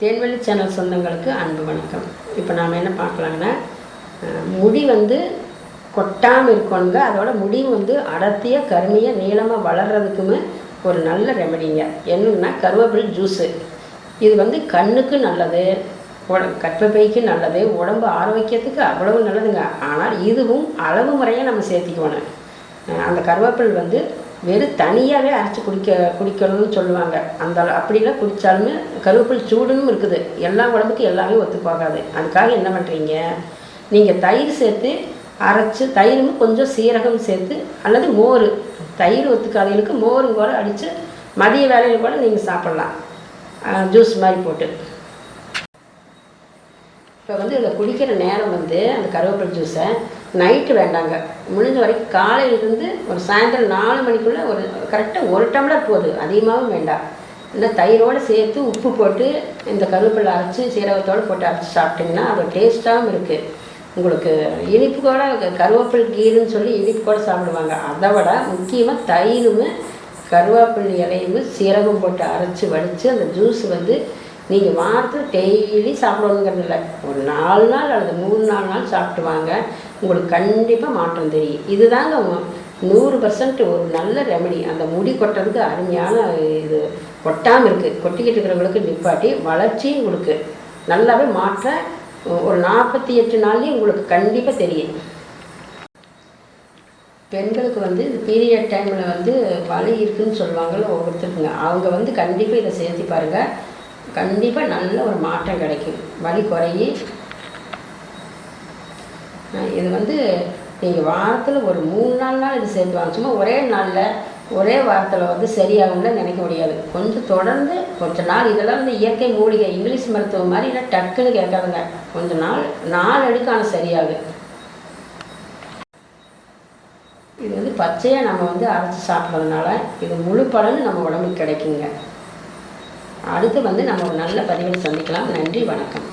தேன்வெளி channel சொந்தங்களுக்கு அன்பு வணக்கம். இப்போ நாம் என்ன பார்க்கலாங்கன்னா முடி வந்து கொட்டாமல் இருக்கணுங்க. அதோட முடி வந்து அடர்த்தியாக கருமையாக நீளமாக வளர்கிறதுக்குமே ஒரு நல்ல ரெமடிங்க என்னன்னா கருவேப்பில் ஜூஸு இது வந்து கண்ணுக்கு நல்லது உட கற்பப்பைக்கு நல்லது உடம்பு ஆரோக்கியத்துக்கு அவ்வளவு நல்லதுங்க. ஆனால் இதுவும் அளவு முறையாக நம்ம சேர்த்திக்கணும். அந்த கருவேப்பிலை வந்து வெறும் தனியாகவே அரைச்சி குடிக்க குடிக்கணும்னு சொல்லுவாங்க. அந்த அப்படிலாம் குடித்தாலுமே கருவேப்பில் சூடுன்னு இருக்குது. எல்லா உடம்புக்கு எல்லாமே ஒத்து போகாது அதுக்காக என்ன பண்ணுறீங்க நீங்கள் தயிர் சேர்த்து அரைச்சி தயிரும் கொஞ்சம் சீரகம் சேர்த்து அல்லது மோர். தயிர் ஒத்துக்காதவங்களுக்கு மோரும் கூட அடித்து மதிய வேலையில் கூட நீங்கள் சாப்பிட்லாம். ஜூஸ் மாதிரி போட்டு. இப்போ வந்து இதை குடிக்கிற நேரம் வந்து அந்த கருவேப்பிலை ஜூஸை நைட்டு வேண்டாங்க. முடிஞ்ச வரைக்கும் காலையிலிருந்து ஒரு சாயந்தரம் நாலு மணிக்குள்ளே ஒரு கரெக்டாக ஒரு டம்ளர் போகுது அதிகமாகவும் வேண்டாம். இல்லை தயிரோடு சேர்த்து உப்பு போட்டு இந்த கருவேப்பிலை அரைச்சி சீரகத்தோடு போட்டு அரைச்சி சாப்பிட்டிங்கன்னா அது டேஸ்ட்டாகவும் இருக்குது உங்களுக்கு இனிப்பு கூட கருவேப்பிலை கீருன்னு சொல்லி இனிப்பு கூட சாப்பிடுவாங்க. அதை விட முக்கியமாக தயிரும் கருவேப்பிலை இலையும் சீரகம் போட்டு அரைச்சி வடித்து அந்த ஜூஸ் வந்து நீங்கள் வாரத்தில் டெய்லி சாப்பிடணுங்கிறது இல்லை ஒரு நாலு நாள் அல்லது மூணு நாலு நாள் சாப்பிட்டு வாங்க உங்களுக்கு கண்டிப்பாக மாற்றம் தெரியும். இதுதாங்க நூறு பர்சன்ட் ஒரு நல்ல ரெமடி அந்த முடி கொட்டுறதுக்கு அருமையான இது கொட்டாமல் இருக்குது கொட்டிக்கிட்டு இருக்கிறவங்களுக்கு நிப்பாட்டி வளர்ச்சியும் உங்களுக்கு நல்லாவே மாற்ற ஒரு நாற்பத்தி எட்டு நாள்லேயும் உங்களுக்கு கண்டிப்பாக தெரியும். பெண்களுக்கு வந்து இந்த பீரியட் டைமில் வந்து வலி இருக்குதுன்னு சொல்லுவாங்கல்ல ஒவ்வொருத்தருக்குங்க. அவங்க வந்து கண்டிப்பாக இதை சேர்த்து பாருங்கள் கண்டிப்பாக நல்ல ஒரு மாற்றம் கிடைக்கும். வலி குறையி இது வந்து நீங்கள் வாரத்தில் ஒரு மூணு நாள் நாள் இது சேர்த்து வாங்க சும்மா ஒரே நாளில் ஒரே வாரத்தில் வந்து சரியாகும்னு நினைக்க முடியாது. கொஞ்சம் தொடர்ந்து கொஞ்ச நாள் இதெல்லாம் வந்து இயற்கை மூலிகை இங்கிலீஷ் மருத்துவம் மாதிரி இல்லை டக்குன்னு கேட்காதுங்க. கொஞ்ச நாள் நாள் எடுக்கான சரியாகும் இது வந்து பச்சையாக நம்ம வந்து அரைச்சி சாப்பிட்றதுனால இது முழு பலன் நம்ம உடம்புக்கு கிடைக்குங்க. அடுத்து வந்து நம்ம ஒரு நல்ல பதிவில் சந்திக்கலாம். நன்றி வணக்கம்.